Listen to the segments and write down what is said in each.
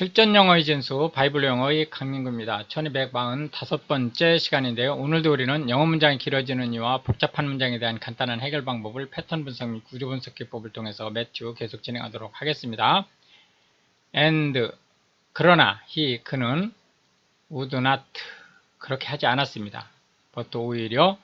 실전 영어의 진수 바이블 영어의 강민구입니다. 1245번째 시간인데요. 오늘도 우리는 영어 문장이 길어지는 이유와 복잡한 문장에 대한 간단한 해결 방법을 패턴 분석 및 구조 분석 기법을 통해서 매튜 계속 진행하도록 하겠습니다. and 그러나 he 그는 would not 그렇게 하지 않았습니다. but 오히려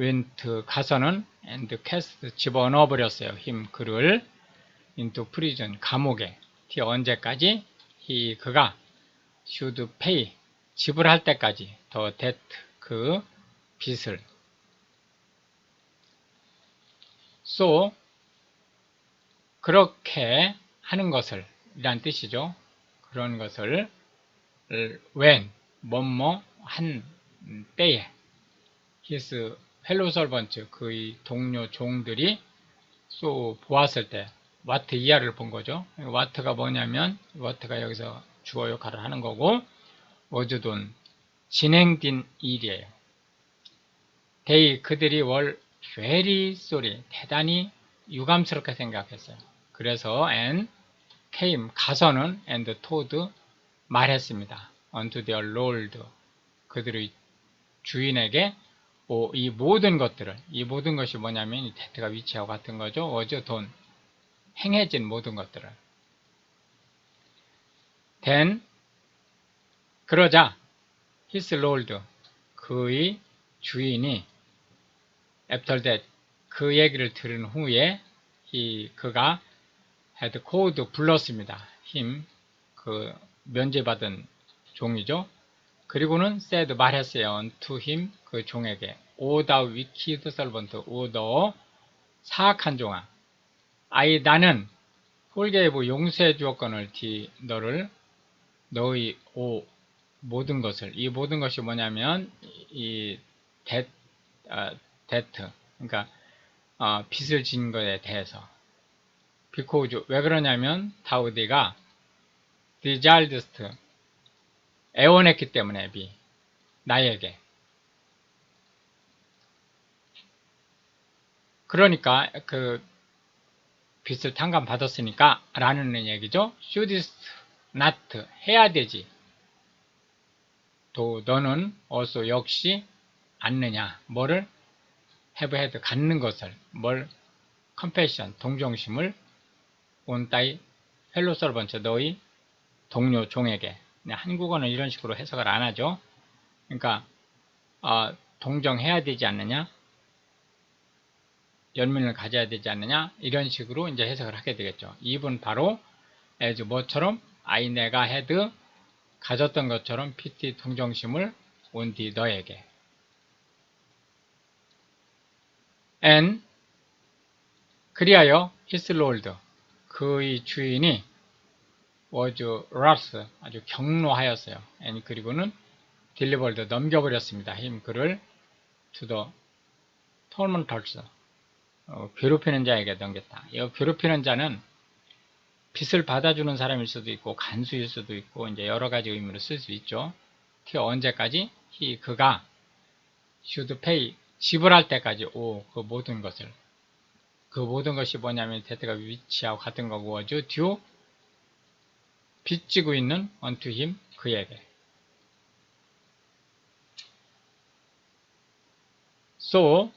went 가서는 and cast 집어넣어 버렸어요. him 그를 into prison 감옥에 t 언제까지 he 그가 should pay 지불할 때까지 the debt 그 빚을 so 그렇게 하는 것을 이란 뜻이죠. 그런 것을 when 뭐뭐 한 때에 his fellow servant 그의 동료 종들이 so 보았을 때 와트 이하를 본 거죠. 와트가 뭐냐면 와트가 여기서 주어 역할을 하는 거고 어주돈 진행된 일이에요. they 그들이 월 very sorry 대단히 유감스럽게 생각했어요. 그래서 and came 가서는 and told 말했습니다. unto their lord 그들의 주인에게 오, 이 모든 것들을 이 모든 것이 뭐냐면 이 대트가 위치하고 같은 거죠. 어제 돈 행해진 모든 것들을. then 그러자 his lord 그의 주인이 that 그 얘기를 들은 후에 이 그가 had called 불렀습니다. him 그 면제받은 종이죠. 그리고는 said 말했어요. to him 그 종에게 wicked servant O 너 사악한 종아 아이 나는 홀게이브 용서해 뒤 너를 너의 오 모든 것을. 이 모든 것이 뭐냐면 이 데, 어, 데트 그러니까 어, 빚을 진 것에 대해서. 비코우즈 왜 그러냐면 다우디가 디잘드스트 애원했기 때문에 비 나에게. 그러니까 그 빚을 탕감 받았으니까 라는 얘기죠. shouldst not 해야 되지. 또 너는 also 역시 않느냐. 뭐를 have had 갖는 것을 뭘 compassion 동정심을 on thy fellow servant 너희 동료 종에게 한국어는 이런 식으로 해석을 안 하죠. 그러니까 어, 동정해야 되지 않느냐 연민을 가져야 되지 않느냐 이런 식으로 이제 해석을 하게 되겠죠. 이분 바로 as 뭐처럼 I 내가 had 가졌던 것처럼 PT 동정심을 온디 너에게 and 그리하여 his lord 그의 주인이 was wrath 아주 경로하였어요. and 그리고는 delivered 넘겨버렸습니다. him 그를 to the tormentors 어, 괴롭히는 자에게 넘겼다. 이 괴롭히는 자는 빚을 받아주는 사람일 수도 있고 간수일 수도 있고 이제 여러 가지 의미로 쓸 수 있죠. 티 언제까지? 히 그가 should pay 지불할 때까지 오 그 모든 것을 그 모든 것이 뭐냐면 대대가 위치하고 같은 거고 어죠. 듀 빚지고 있는 unto him 그에게 so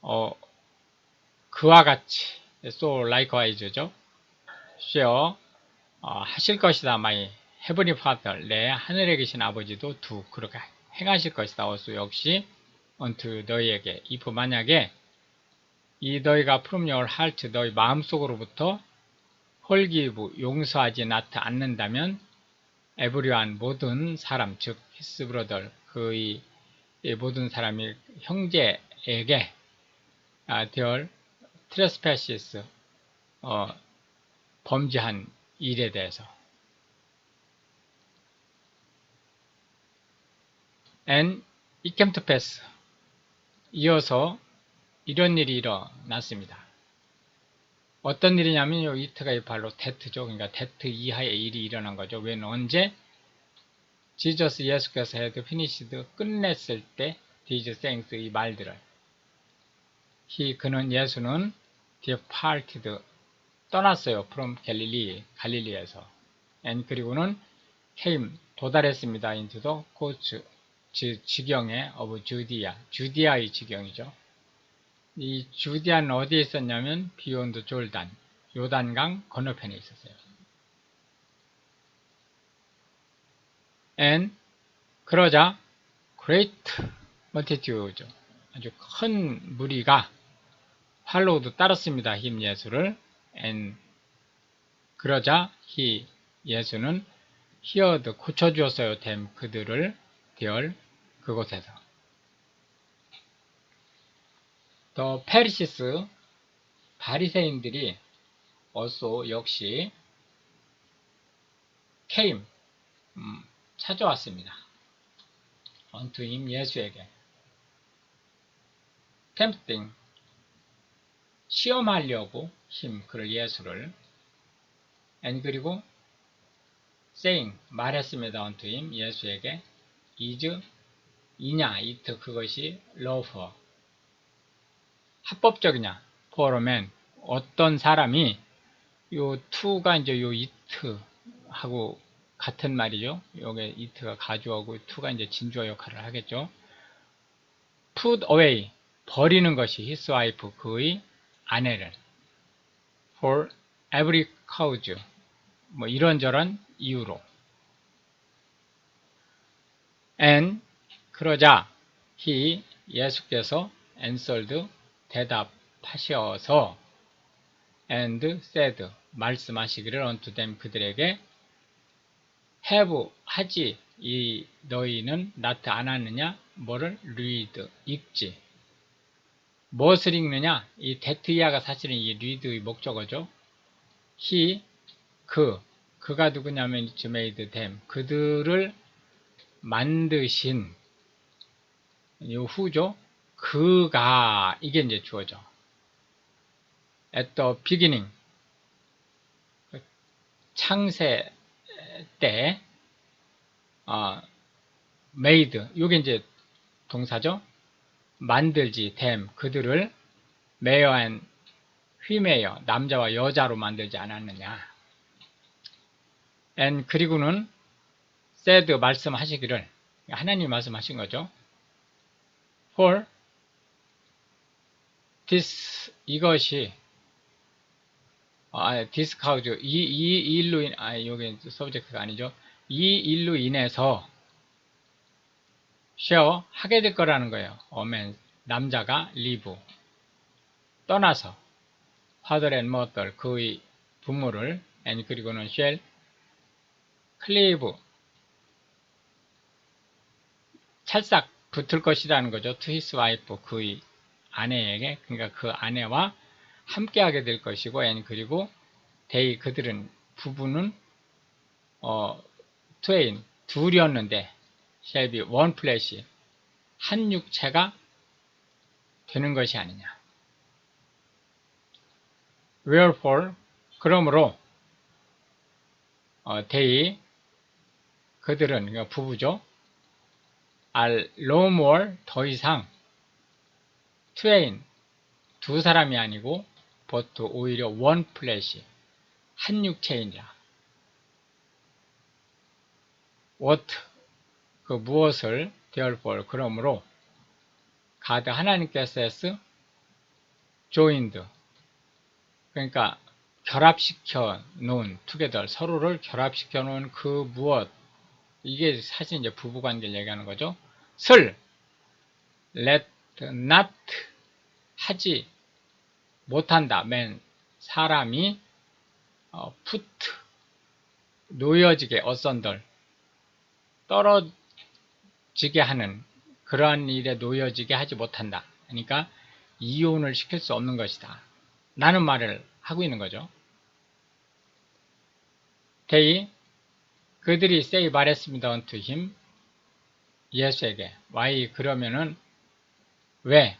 어 그와 같이 so likewise죠. share 어, 하실 것이다. my heavenly father 내 하늘에 계신 아버지도 do 그렇게 행하실 것이다. also 역시 unto 너희에게 if 만약에 이 너희가 from your heart 너희 마음속으로부터 홀기부 용서하지 나트 않는다면 everyone 모든 사람 즉 his brother 그의 모든 사람이 형제에게 아, 트레스패시스 어, 범죄한 일에 대해서 and it came to pass 이어서 이런 일이 일어났습니다. 어떤 일이냐면 요 이트가 바로 데트죠. 그러니까 데트 이하의 일이 일어난 거죠. 웬 언제 지저스 예수께서 헤드 피니시드 끝냈을 때 디즈 생스 이 말들을 히 그는 예수는 departed 떠났어요. from 갈릴리 갈릴리에서 and 그리고는 came 도달했습니다. into the coast 지, 지경에 of Judea 주디아의 지경이죠. 이 주디아는 어디에 있었냐면 beyond jordan 요단강 건너편에 있었어요. and 그러자 great multitude 아주 큰 무리가 팔로우도 따랐습니다. 힘 예수를 and 그러자 히 예수는 히어드 고쳐주었어요. 됨 그들을 대열 그곳에서 더 페리시스 바리새인들이 어소 역시 came 음, 찾아왔습니다. him 예수에게 tempting 시험하려고 힘 그를 예수를. And 그리고 saying 말했습니다 unto him 예수에게 is 이냐 it 그것이 lawful. 합법적이냐? for a man. 어떤 사람이 요 to가 이제 요 it 하고 같은 말이죠. 요게 it가 가주어고 to가 이제 진주어 역할을 하겠죠. put away 버리는 것이 his wife 그의 아내를. For every cause 뭐 이런저런 이유로. And 그러자 he 예수께서 answered 대답하셔서 and said 말씀하시기를 unto them 그들에게 have 하지 이 너희는 나트 안 하느냐? 뭐를 read 읽지 무엇을 읽느냐? 이 데트이아가 사실은 이 read의 목적어죠. He 그 그가 누구냐면 it's made them. 그들을 만드신 이 후죠? 그가 이게 이제 주어져. At the beginning. 창세 때 어, made. 이게 이제 동사죠. 만들지 them 그들을 and female 남자와 여자로 만들지 않았느냐. and 그리고는 said 말씀하시기를 하나님 말씀하신 거죠. for this 이것이 아, 디스카우즈 이, 이 일로 인, 아, 여기 서브젝트가 아니죠. 이 일로 인해서 쉐어 하게 될 거라는 거예요. 어맨 남자가 리브 떠나서 father and mother 그의 부모를 and 그리고는 shall 클리브 찰싹 붙을 것이라는 거죠. his wife 그의 아내에게 그러니까 그 아내와 함께 하게 될 것이고 and 그리고 they 그들은 부부는 어 twain 둘이었는데 shall be one flesh 한 육체가 되는 것이 아니냐. Wherefore 그러므로 어, they 그들은 그러니까 부부죠. are no more 더 이상 twain 두 사람이 아니고 but 오히려 one flesh 한 육체이니라. what 그 무엇을 therefore 그러므로 가드 하나님께서 s joined 그러니까 결합시켜 놓은 together 서로를 결합시켜 놓은 그 무엇 이게 사실 이제 부부관계를 얘기하는 거죠. 슬 let not 하지 못한다. 맨 사람이 어, put 놓여지게 어선들 떨어 지게 하는 그러한 일에 놓여지게 하지 못한다. 그러니까 이혼을 시킬 수 없는 것이다. 라는 말을 하고 있는 거죠. 대이 그들이 say 말했습니다. unto him 예수에게 why 그러면은 왜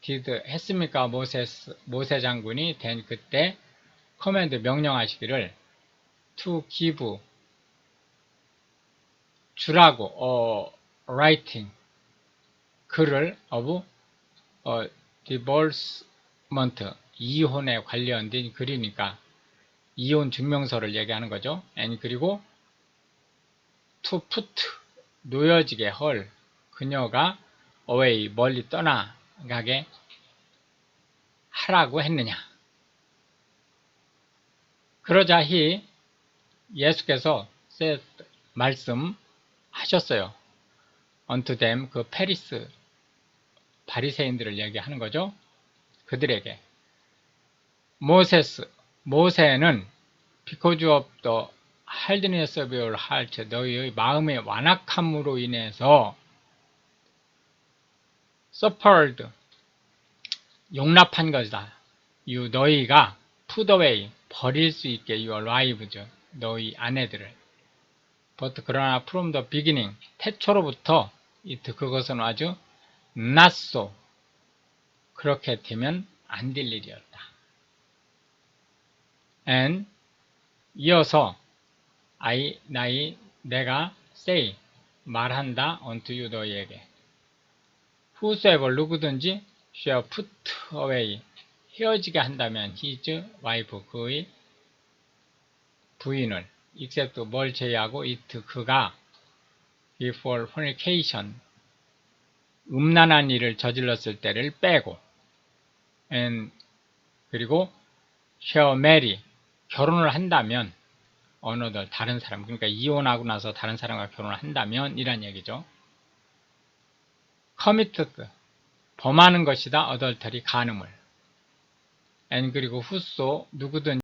did 했습니까? 모세 모세 장군이 된 그때 커맨드 명령하시기를 to give 주라고 어 writing 글을 of 어 divorcement 이혼에 관련된 글이니까 이혼 증명서를 얘기하는 거죠. and 그리고 to put 놓여지게 헐 그녀가 away 멀리 떠나가게 하라고 했느냐. 그러자 히 예수께서 말씀하셨어요. Unto them 그 페리스 바리새인들을 얘기하는 거죠. 그들에게 모세스 모세는 because of the hardness of your heart 너희의 마음의 완악함으로 인해서 suffered 용납한 것이다. you 너희가 put away 버릴 수 있게 your wives 너희 아내들을 but 그러나 from the beginning 태초로부터 그것은 아주 so 그렇게 되면 안 될 일이었다. and 이어서 I 나이 내가 say 말한다 unto you 너희에게 whosoever 누구든지 shall put away 헤어지게 한다면 his wife 그의 부인을 except 뭘 제외하고 it 그가 before fornication 음란한 일을 저질렀을 때를 빼고 and 그리고 shall marry 결혼을 한다면 어느들 다른 사람 그러니까 이혼하고 나서 다른 사람과 결혼을 한다면 이란 얘기죠. committed 범하는 것이다 adultery 간음을 and 그리고 whoso 누구든